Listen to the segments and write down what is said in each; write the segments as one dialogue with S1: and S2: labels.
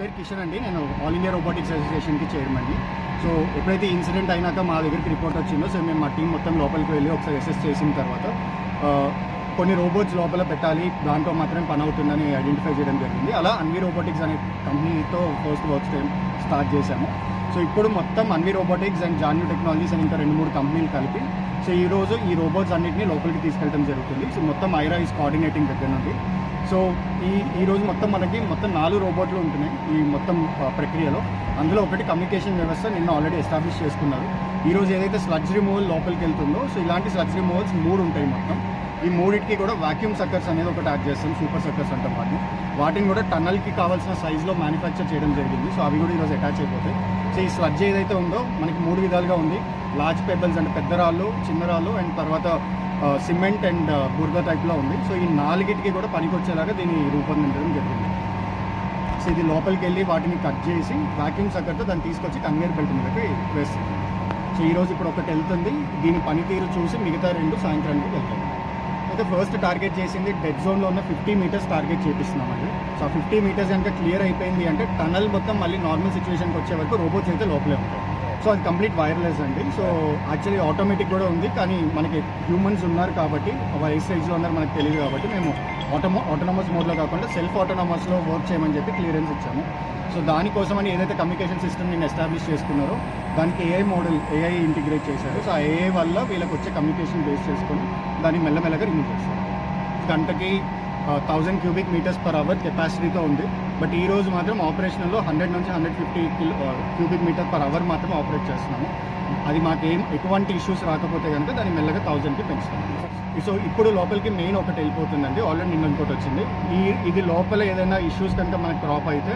S1: పేరు కిషన్ అండి. నేను ఆల్ ఇండియా రోబోటిక్స్ అసోసియేషన్కి చైర్మన్ని సో ఎప్పుడైతే ఇన్సిడెంట్ అయినాక మా దగ్గరికి రిపోర్ట్ వచ్చిందో సో మేము మా టీం మొత్తం లోపలికి వెళ్ళి ఒకసారి అసెస్ చేసిన తర్వాత కొన్ని రోబోట్స్ లోపల పెట్టాలి దాంట్లో మాత్రమే పని అవుతుందని ఐడెంటిఫై చేయడం జరిగింది. అలా అన్వి రోబోటిక్స్ అనే కంపెనీతో ఫస్ట్ వర్క్ స్టార్ట్ చేశాము. సో ఇప్పుడు మొత్తం Anvi robotics and Janyu technologies అని ఇంకా రెండు మూడు కంపెనీలు కలిపి సో ఈ రోజు ఈ రోబోట్స్ అన్నింటినీ లోపలికి తీసుకెళ్ళడం జరుగుతుంది. సో మొత్తం ఐరా ఈస్ కోఆర్డినేటింగ్ దగ్గర నుండి. సో ఈ ఈరోజు మొత్తం మనకి మొత్తం నాలుగు రోబోట్లు ఉంటున్నాయి ఈ మొత్తం ప్రక్రియలో. అందులో ఒకటి కమ్యూనికేషన్ వ్యవస్థ నిన్న ఆల్రెడీ ఎస్టాబ్లిష్ చేసుకున్నారు. ఈరోజు ఏదైతే స్లడ్జ్ రిమూవల్ లోపలికి వెళ్తుందో సో ఇలాంటి స్లడ్జ్ రిమూవల్స్ మూడు ఉంటాయి మొత్తం. ఈ మూడింటికి కూడా వాక్యూమ్ సక్కర్స్ అనేది ఒకటి యాడ్ చేస్తాం సూపర్ సక్కర్స్ అంటాం వాటిని. వాటిని కూడా టన్నల్కి కావాల్సిన సైజులో మ్యానుఫ్యాక్చర్ చేయడం జరిగింది. సో అవి కూడా ఈరోజు అటాచ్ అయిపోతాయి. సో ఈ స్లడ్జ్ ఏదైతే ఉందో మనకి మూడు విధాలుగా ఉంది. లార్జ్ పెబల్స్ అంటే పెద్ద రాళ్ళు చిన్న రాళ్ళు అండ్ తర్వాత సిమెంట్ అండ్ బురద టైప్లో ఉంది. సో ఈ నాలుగిటికి కూడా పనికొచ్చేలాగా దీన్ని రూపొందించడం జరిగింది. సో ఇది లోపలికి వెళ్ళి వాటిని కట్ చేసి వాక్యూమ్ సక్కర్తో దాన్ని తీసుకొచ్చి కన్వేర్ బెల్ట్ మీదకి వేస్తుంది సో ఈరోజు ఇప్పుడు ఒకటి వెళ్తుంది. దీని పనితీరు చూసి మిగతా రెండు సాయంత్రానికి వెళ్తాయి అయితే ఫస్ట్ టార్గెట్ చేసింది డెడ్ జోన్లో ఉన్న ఫిఫ్టీ మీటర్స్ టార్గెట్ చేపిస్తున్నామండి సో ఆ ఫిఫ్టీ మీటర్స్ కనుక క్లియర్ అయిపోయింది అంటే టనల్ మొత్తం మళ్ళీ నార్మల్ సిచ్యువేషన్కి వచ్చే వరకు రోబోట్స్ అయితే లోపలే ఉంటాయి. సో అది కంప్లీట్ వైర్లెస్ అండి. సో యాక్చువల్లీ ఆటోమేటిక్ కూడా ఉంది కానీ మనకి హ్యూమన్స్ ఉన్నారు కాబట్టి ఏ స్టేజ్లో ఉన్నారు మనకు తెలియదు కాబట్టి మేము ఆటోమో ఆటోనమస్ మోడ్లో కాకుండా సెల్ఫ్ ఆటోనమస్లో వర్క్ చేయమని చెప్పి క్లియరెన్స్ ఇచ్చాము. సో దానికోసమని ఏదైతే కమ్యూనికేషన్ సిస్టమ్ నేను ఎస్టాబ్లిష్ చేసుకున్నారో దానికి ఏఐ మోడల్ ఏఐ ఇంటిగ్రేట్ చేశారు. సో ఆ ఏఐ వల్ల వీళ్ళకి వచ్చే కమ్యూనికేషన్ బేస్ చేసుకొని దాన్ని మెల్లమెల్లగా రిమూవ్ చేస్తారు. గంటకి thousand cubic metres per hour కెపాసిటీతో ఉంది. బట్ ఈ రోజు మాత్రం ఆపరేషన్లో హండ్రెడ్ నుంచి hundred fifty kilo cubic metre per hour మాత్రం ఆపరేట్ చేస్తున్నాము. అది మాకేం ఎటువంటి ఇష్యూస్ రాకపోతే కనుక దాన్ని మెల్లగా థౌజండ్కి పెంచుతాము. సో ఇప్పుడు లోపలికి మెయిన్ ఒకటి వెళ్ళిపోతుందండి. ఆల్రెడీ నిన్న ఇంకోటి వచ్చింది. ఈ ఇది లోపల ఏదైనా ఇష్యూస్ కనుక మనకు క్రాప్ అయితే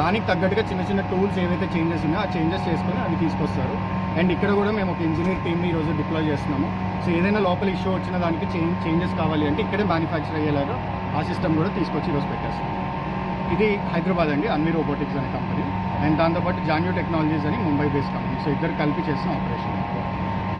S1: దానికి తగ్గట్టుగా చిన్న చిన్న టూల్స్ ఏవైతే చేంజెస్ ఉన్నాయో ఆ చేంజెస్ చేసుకొని అవి తీసుకొస్తారు. అండ్ ఇక్కడ కూడా మేము ఒక ఇంజనీర్ టీమ్ని ఈరోజు డిప్లాయ్ చేస్తున్నాము. సో ఏదైనా లోపల ఇష్యూ వచ్చిన దానికి చేంజ్ చేంజెస్ కావాలి అంటే ఇక్కడే మ్యానుఫ్యాక్చర్ అయ్యేలాగా ఆ సిస్టమ్ కూడా తీసుకొచ్చి ఈరోజు పెట్టేస్తాం. ఇది హైదరాబాద్ అండి అన్వి రోబోటిక్స్ అనే కంపెనీ. అండ్ దాంతోపాటు జాన్యూ టెక్నాలజీస్ అని ముంబై బేస్డ్ కంపెనీ సో ఇద్దరు కలిపి చేసిన ఆపరేషన్